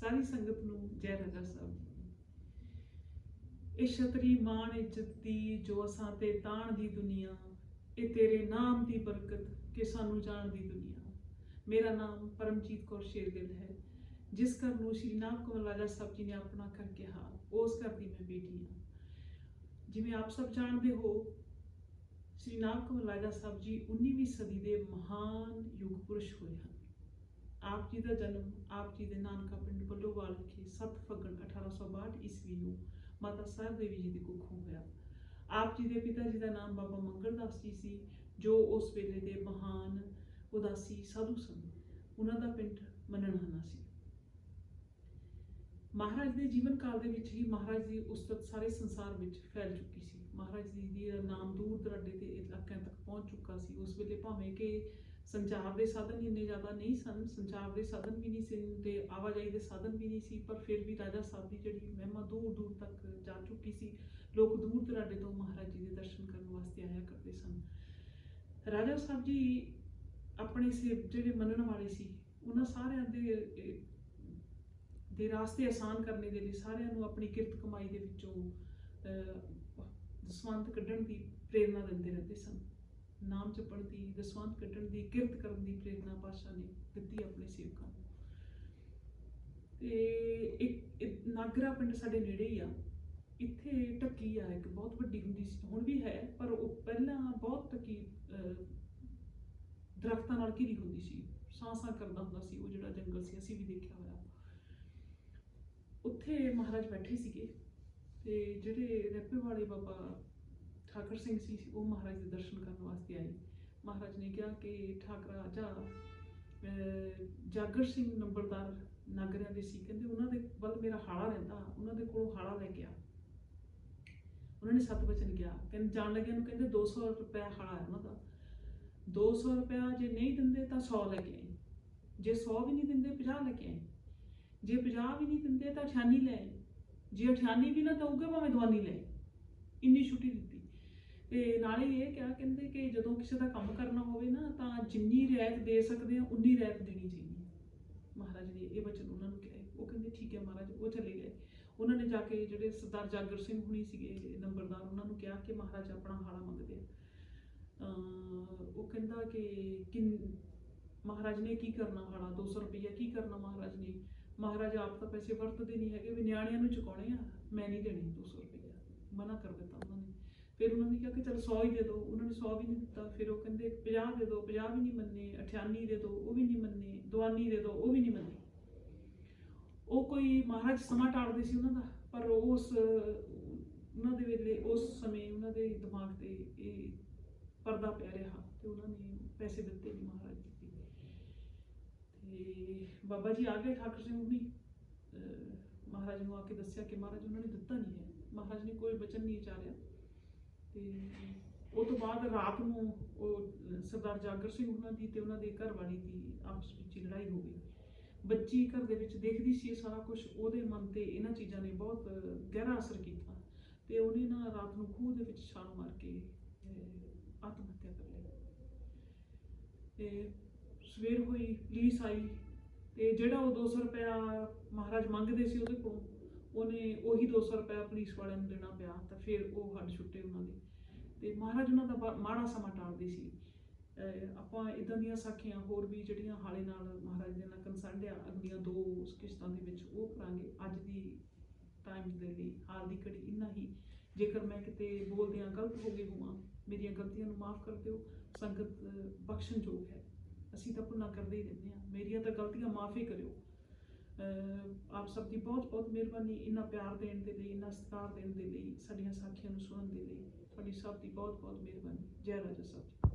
ਸਾਰੀ ਸੰਗਤ ਨੂੰ ਜੈ ਰਾਜਾ ਸਾਹਿਬ ਇਹ ਛਤਰੀ ਮਾਣ ਇੱਜ਼ਤ ਦੀ, ਜੋ ਅਸਾਂ ਤੇ ਤਾਣ ਦੀ ਦੁਨੀਆ, ਇਹ ਤੇਰੇ ਨਾਮ ਦੀ ਬਰਕਤ ਕਿ ਸਾਨੂੰ ਜਾਣ ਦੀ ਦੁਨੀਆ। ਮੇਰਾ ਨਾਮ ਪਰਮਜੀਤ ਕੌਰ ਸ਼ੇਰਗਿੱਲ ਹੈ। ਜਿਸ ਘਰ ਨੂੰ ਸ਼੍ਰੀ ਨਾਮ ਕਮਲ ਰਾਜਾ ਸਾਹਿਬ ਜੀ ਨੇ ਆਪਣਾ ਘਰ ਕਿਹਾ, ਉਸ ਘਰ ਦੀ ਮੈਂ ਬੇਟੀ ਹਾਂ। ਜਿਵੇਂ ਆਪ ਸਭ ਜਾਣਦੇ ਹੋ, ਸ਼੍ਰੀ ਨਾਮ ਕਮਲ ਰਾਜਾ ਸਾਹਿਬ ਜੀ 19ਵੀਂ ਸਦੀ ਦੇ ਮਹਾਨ ਯੁਗ ਪੁਰਸ਼ ਹੋਏ ਹਨ। ਆਪ ਜੀ ਦਾ ਜਨਮ ਆਪ ਜੀ ਦੇ ਨਾਨਕਾ ਪਿੰਡ ਬੱਲੋਵਾਲ ਵਿਖੇ 7 ਫੱਗਣ 1862 ਈਸਵੀ ਨੂੰ ਮਾਤਾ ਸਾਹਿਬ ਦੇਵੀ ਜੀ ਦੀ ਕੁੱਖੋਂ ਹੋਇਆ ਆਪ ਜੀ ਦੇ ਪਿਤਾ ਜੀ ਦਾ ਨਾਮ ਬਾਬਾ ਮੰਗਲਦਾਸ ਜੀ ਸੀ, ਜੋ ਉਸ ਵੇਲੇ ਦੇ ਮਹਾਨ ਉਦਾਸੀ ਸਾਧੂ ਸਨ। ਉਹਨਾਂ ਦਾ ਪਿੰਡ ਮੰਨਣਹਾਨਾ ਸੀ। ਮਹਾਰਾਜ ਦੇ ਜੀਵਨ ਕਾਲ ਦੇ ਵਿੱਚ ਹੀ ਮਹਾਰਾਜ ਦੀ ਉਸਤਤ ਸਾਰੇ ਸੰਸਾਰ ਵਿੱਚ ਫੈਲ ਚੁੱਕੀ ਸੀ। ਮਹਾਰਾਜ ਜੀ ਦੀ ਨਾਮ ਦੂਰ ਦਰਾਡੇ ਦੇ ਇਲਾਕਿਆਂ ਤੱਕ ਪਹੁੰਚ ਚੁੱਕਾ ਸੀ। ਉਸ ਵੇਲੇ ਭਾਵੇਂ ਕਿ ਸੰਚਾਰ ਦੇ ਸਾਧਨ ਇੰਨੇ ਜ਼ਿਆਦਾ ਨਹੀਂ ਸਨ ਸੰਚਾਰ ਦੇ ਸਾਧਨ ਵੀ ਨਹੀਂ ਸੀ ਤੇ ਆਵਾਜਾਈ ਦੇ ਸਾਧਨ ਵੀ ਨਹੀਂ ਸੀ ਪਰ ਫਿਰ ਵੀ ਰਾਜਾ ਸਾਹਿਬ ਦੀ ਜਿਹੜੀ ਮਹਿਮਾ ਦੂਰ ਦੂਰ ਤੱਕ ਜਾ ਚੁੱਕੀ ਸੀ। ਲੋਕ ਦੂਰ ਦਰਾਡੇ ਤੋਂ ਮਹਾਰਾਜ ਜੀ ਦੇ ਦਰਸ਼ਨ ਕਰਨ ਵਾਸਤੇ ਆਇਆ ਕਰਦੇ ਸਨ। ਰਾਜਾ ਸਾਹਿਬ ਜੀ ਆਪਣੇ ਸੇ ਜਿਹੜੇ ਮੰਨਣ ਵਾਲੇ ਸੀ ਉਹਨਾਂ ਸਾਰਿਆਂ ਦੇ ਇਹ, ਦੇ ਰਾਸਤੇ ਆਸਾਨ ਕਰਨੇ ਦੇ ਲਈ ਸਾਰਿਆਂ ਨੂੰ ਆਪਣੀ ਕਿਰਤ ਕਮਾਈ ਦੇ ਵਿੱਚੋਂ ਅਹ, ਦਸਵੰਧ ਕੱਢਣ ਦੀ ਪ੍ਰੇਰਣਾ ਦਿੰਦੇ ਰਹਿੰਦੇ ਸਨ। ਨਾਮ ਜਪਣ ਦੀ, ਦਸਵੰਧ ਕੱਢਣ ਦੀ, ਕਿਰਤ ਕਰਨ ਦੀ ਪ੍ਰੇਰਣਾ ਪਾਸ਼ਾ ਨੇ ਦਿੱਤੀ ਆਪਣੇ ਸੇਵਕਾਂ ਨੂੰ। ਤੇ ਇੱਕ ਨਾਗਰਾ ਪਿੰਡ ਸਾਡੇ ਨੇੜੇ ਹੀ ਆ। ਇੱਥੇ ਟੱਕੀ ਆ, ਇੱਕ ਬਹੁਤ ਵੱਡੀ ਹੁੰਦੀ ਸੀ। ਹੁਣ ਵੀ ਹੈ, ਪਰ ਉਹ ਪਹਿਲਾਂ ਬਹੁਤ ਟੱਕੀ ਦਰਖਤਾਂ ਨਾਲ ਘਿਰੀ ਹੁੰਦੀ ਸੀ। ਸਾਂ ਸਾਂ ਕਰਦਾ ਹੁੰਦਾ ਸੀ, ਉਹ ਜਿਹੜਾ ਜੰਗਲ ਸੀ, ਅਸੀਂ ਵੀ ਦੇਖਿਆ ਹੋਇਆ। ਉੱਥੇ ਮਹਾਰਾਜ ਬੈਠੇ ਸੀਗੇ। ਤੇ ਜਿਹੜੇ ਰੈਪੇ ਵਾਲੇ ਬਾਬਾ ਠਾਕਰ ਸਿੰਘ ਸੀ, ਉਹ ਮਹਾਰਾਜ ਦੇ ਦਰਸ਼ਨ ਕਰਨ ਵਾਸਤੇ ਆਏ। ਮਹਾਰਾਜ ਨੇ ਕਿਹਾ ਕਿ ਠਾਕਰਾ ਜਾ ਜਾਗਰ ਸਿੰਘ ਨੰਬਰਦਾਰ ਨਾਗਰਿਆਂ ਦੇ ਸੀ। ਕਹਿੰਦੇ ਉਹਨਾਂ ਦੇ ਵੱਲ ਮੇਰਾ ਹਾਲਾ ਰਹਿੰਦਾ, ਉਹਨਾਂ ਦੇ ਕੋਲੋਂ ਹਾਲਾ ਲੈ ਗਿਆ ਉਹਨਾਂ ਨੇ ਸਤ ਵਚਨ ਕਿਹਾ। ਕਹਿੰਦੇ, ਜਾਣ ਲੱਗਿਆ ਨੂੰ ਕਹਿੰਦੇ 200 ਰੁਪਇਆ ਹਾਲਾ ਹੈ ਉਹਨਾਂ ਦਾ। 200 ਰੁਪਇਆ ਜੇ ਨਹੀਂ ਦਿੰਦੇ ਤਾਂ 100 ਲੈ ਕੇ ਆਏ ਜੇ 100 ਵੀ ਨਹੀਂ ਦਿੰਦੇ 50 ਲੈ ਕੇ ਆਏ ਜੇ 50 ਵੀ ਨਹੀਂ ਦਿੰਦੇ ਤਾਂ 98 ਲੈ ਆਏ ਜੇ 98 ਵੀ ਨਾ ਦਊਗੇ, ਭਾਵੇਂ ਦਵਾਨੀ ਲੈ ਇੰਨੀ ਛੁੱਟੀ ਦਿੱਤੀ। ਤੇ ਨਾਲੇ ਇਹ ਕਿਹਾ ਕਹਿੰਦੇ ਕਿ ਜਦੋਂ ਕਿਸੇ ਦਾ ਕੰਮ ਕਰਨਾ ਹੋਵੇ ਨਾ, ਤਾਂ ਜਿੰਨੀ ਰਿਆਇਤ ਦੇ ਸਕਦੇ ਆ, ਉਨੀ ਰਿਆਇਤ ਦੇਣੀ ਚਾਹੀਦੀ ਹੈ ਮਹਾਰਾਜ ਨੇ ਇਹ ਵਚਨ ਉਹਨਾਂ ਨੂੰ ਕਿਹਾ। ਉਹ ਕਹਿੰਦੇ, ਠੀਕ ਹੈ ਮਹਾਰਾਜ, ਉਹ ਚਲੇ ਗਏ। ਉਹਨਾਂ ਨੇ ਜਾ ਕੇ ਜਿਹੜੇ ਸਰਦਾਰ ਜਾਗਰ ਸਿੰਘ ਹੁਣੀ ਸੀਗੇ ਨੰਬਰਦਾਰ, ਉਹਨਾਂ ਨੂੰ ਕਿਹਾ ਕਿ ਮਹਾਰਾਜ ਆਪਣਾ ਹਾਲਾ ਮੰਗਦੇ ਆ। ਉਹ ਕਹਿੰਦਾ ਕਿ ਕਿੰਨ, ਮਹਾਰਾਜ ਨੇ ਕੀ ਕਰਨਾ ਹਾਲਾ? 200 ਰੁਪਈਆ ਕੀ ਕਰਨਾ ਮਹਾਰਾਜ ਨੇ? ਮਹਾਰਾਜ ਆਪ ਤਾਂ ਪੈਸੇ ਵਰਤਦੇ ਨਹੀਂ ਹੈਗੇ, ਵੀ ਨਿਆਣਿਆਂ ਨੂੰ ਚੁਕਾਉਣੇ ਆ। ਮੈਂ ਨਹੀਂ ਦੇਣੇ 200 ਰੁਪਈਆ। ਮਨਾ ਕਰ ਦਿੱਤਾ ਉਹਨਾਂ ਨੇ। ਫਿਰ ਉਹਨਾਂ ਨੇ ਕਿਹਾ ਕਿ ਚਲ 100 ਹੀ ਦੇ ਦਿਓ। ਉਹਨਾਂ ਨੇ 100 ਵੀ ਨਹੀਂ ਦਿੱਤਾ। ਫਿਰ ਉਹ ਕਹਿੰਦੇ 50 ਦੇ ਦਿਓ 50 ਵੀ ਨਹੀਂ ਮੰਨੇ 98 ਦੇ ਦਿਓ, ਉਹ ਵੀ ਨਹੀਂ ਮੰਨੇ, ਦਵਾਨੀ ਦੇ ਦਿਓ, ਉਹ ਵੀ ਨਹੀਂ ਮੰਨੇ। ਉਹ ਕੋਈ ਮਹਾਰਾਜ ਸਮਾਂ ਟਾਲਦੇ ਸੀ ਉਹਨਾਂ ਦਾ, ਪਰ ਉਸ, ਉਹਨਾਂ ਦੇ ਵੇਲੇ, ਉਸ ਸਮੇਂ ਉਹਨਾਂ ਦੇ ਦਿਮਾਗ ਤੇ ਇਹ ਪਰਦਾ ਪਿਆ ਰਿਹਾ ਤੇ ਉਹਨਾਂ ਨੇ ਪੈਸੇ ਦਿੱਤੇ ਨਹੀਂ ਮਹਾਰਾਜ ਜੀ ਤੇ ਬਾਬਾ ਜੀ ਆ ਗਏ ਠਾਕੁਰ ਸਿੰਘ ਹੁਣੀ। ਮਹਾਰਾਜ ਨੂੰ ਆ ਕੇ ਦੱਸਿਆ ਕਿ ਮਹਾਰਾਜ ਉਹਨਾਂ ਨੇ ਦਿੱਤਾ ਨਹੀਂ ਹੈ। ਮਹਾਰਾਜ ਨੇ ਕੋਈ ਬਚਨ ਨਹੀਂ ਉਚਾਰਿਆ। ਤੇ ਉਹ ਤੋਂ ਬਾਅਦ ਰਾਤ ਨੂੰ ਉਹ ਸਰਦਾਰ ਜਾਗਰ ਸਿੰਘ ਉਹਨਾਂ ਦੀ ਤੇ ਉਹਨਾਂ ਦੇ ਘਰ ਵਾਲੀ ਦੀ ਆਪਸ ਵਿੱਚ ਲੜਾਈ ਹੋ ਗਈ। ਬੱਚੀ ਘਰ ਦੇ ਵਿੱਚ ਦੇਖਦੀ ਸੀ ਇਹ ਸਾਰਾ ਕੁਝ ਉਹਦੇ ਮਨ ਤੇ ਇਹਨਾਂ ਚੀਜ਼ਾਂ ਨੇ ਬਹੁਤ ਗਹਿਰਾ ਅਸਰ ਕੀਤਾ ਤੇ ਉਹਨੇ ਨਾ ਰਾਤ ਨੂੰ ਖੂਹ ਦੇ ਵਿੱਚ ਛਾਲ ਮਾਰ ਕੇ ਆਤਮ ਹੱਤਿਆ ਕਰ ਲਈ। ਤੇ ਸਵੇਰ ਹੋਈ, ਪੁਲਿਸ ਆਈ ਤੇ ਜਿਹੜਾ ਉਹ 200 ਰੁਪਇਆ ਮਹਾਰਾਜ ਮੰਗਦੇ ਸੀ ਉਹਦੇ ਕੋਲ, ਉਹਨੇ ਉਹੀ 200 ਰੁਪਇਆ ਪੁਲਿਸ ਵਾਲਿਆਂ ਨੂੰ ਦੇਣਾ ਪਿਆ ਤਾਂ ਫਿਰ ਉਹ ਹੱਡ ਛੁੱਟੇ ਉਹਨਾਂ ਦੇ। ਤੇ ਮਹਾਰਾਜ ਉਹਨਾਂ ਦਾ ਮਾੜਾ ਸਮਾਂ ਟਾਲਦੇ ਸੀ। ਆਪਾਂ ਇਦਾਂ ਦੀਆਂ ਸਾਖੀਆਂ ਹੋਰ ਵੀ ਜਿਹੜੀਆਂ ਹਾਲੇ ਨਾਲ ਮਹਾਰਾਜ ਦੇ ਨਾਲ ਕੰਸਰਨਡ ਆ, ਅਗਲੀਆਂ ਦੋ ਕਿਸ਼ਤਾਂ ਦੇ ਵਿੱਚ ਉਹ ਕਰਾਂਗੇ। ਅੱਜ ਦੀ ਟਾਈਮ ਦੇ ਲਈ ਹਾਲ ਦੀ ਘੜੀ ਇੰਨਾ ਹੀ। ਜੇਕਰ ਮੈਂ ਕਿਤੇ ਬੋਲਦਿਆਂ ਗਲਤ ਹੋ ਗਈ ਹੋਵਾਂ, ਮੇਰੀਆਂ ਗਲਤੀਆਂ ਨੂੰ ਮਾਫ ਕਰ ਦਿਓ। ਸੰਗਤ ਬਖਸ਼ਣਯੋਗ ਹੈ। ਅਸੀਂ ਤਾਂ ਭੁੱਲਾਂ ਕਰਦੇ ਹੀ ਰਹਿੰਦੇ ਹਾਂ। ਮੇਰੀਆਂ ਤਾਂ ਗਲਤੀਆਂ ਮਾਫ ਹੀ ਕਰਿਓ। ਆਪ ਸਭ ਦੀ ਬਹੁਤ ਬਹੁਤ ਮਿਹਰਬਾਨੀ ਇੰਨਾ ਪਿਆਰ ਦੇਣ ਦੇ ਲਈ, ਇੰਨਾ ਸਤਿਕਾਰ ਦੇਣ ਦੇ ਲਈ, ਸਾਡੀਆਂ ਸਾਖੀਆਂ ਨੂੰ ਸੁਣਨ ਦੇ ਲਈ। ਤੁਹਾਡੀ ਸਭ ਦੀ ਬਹੁਤ ਬਹੁਤ ਮਿਹਰਬਾਨੀ। ਜੈ ਰਾਜਾ ਸਾਹਿਬ ਜੀ।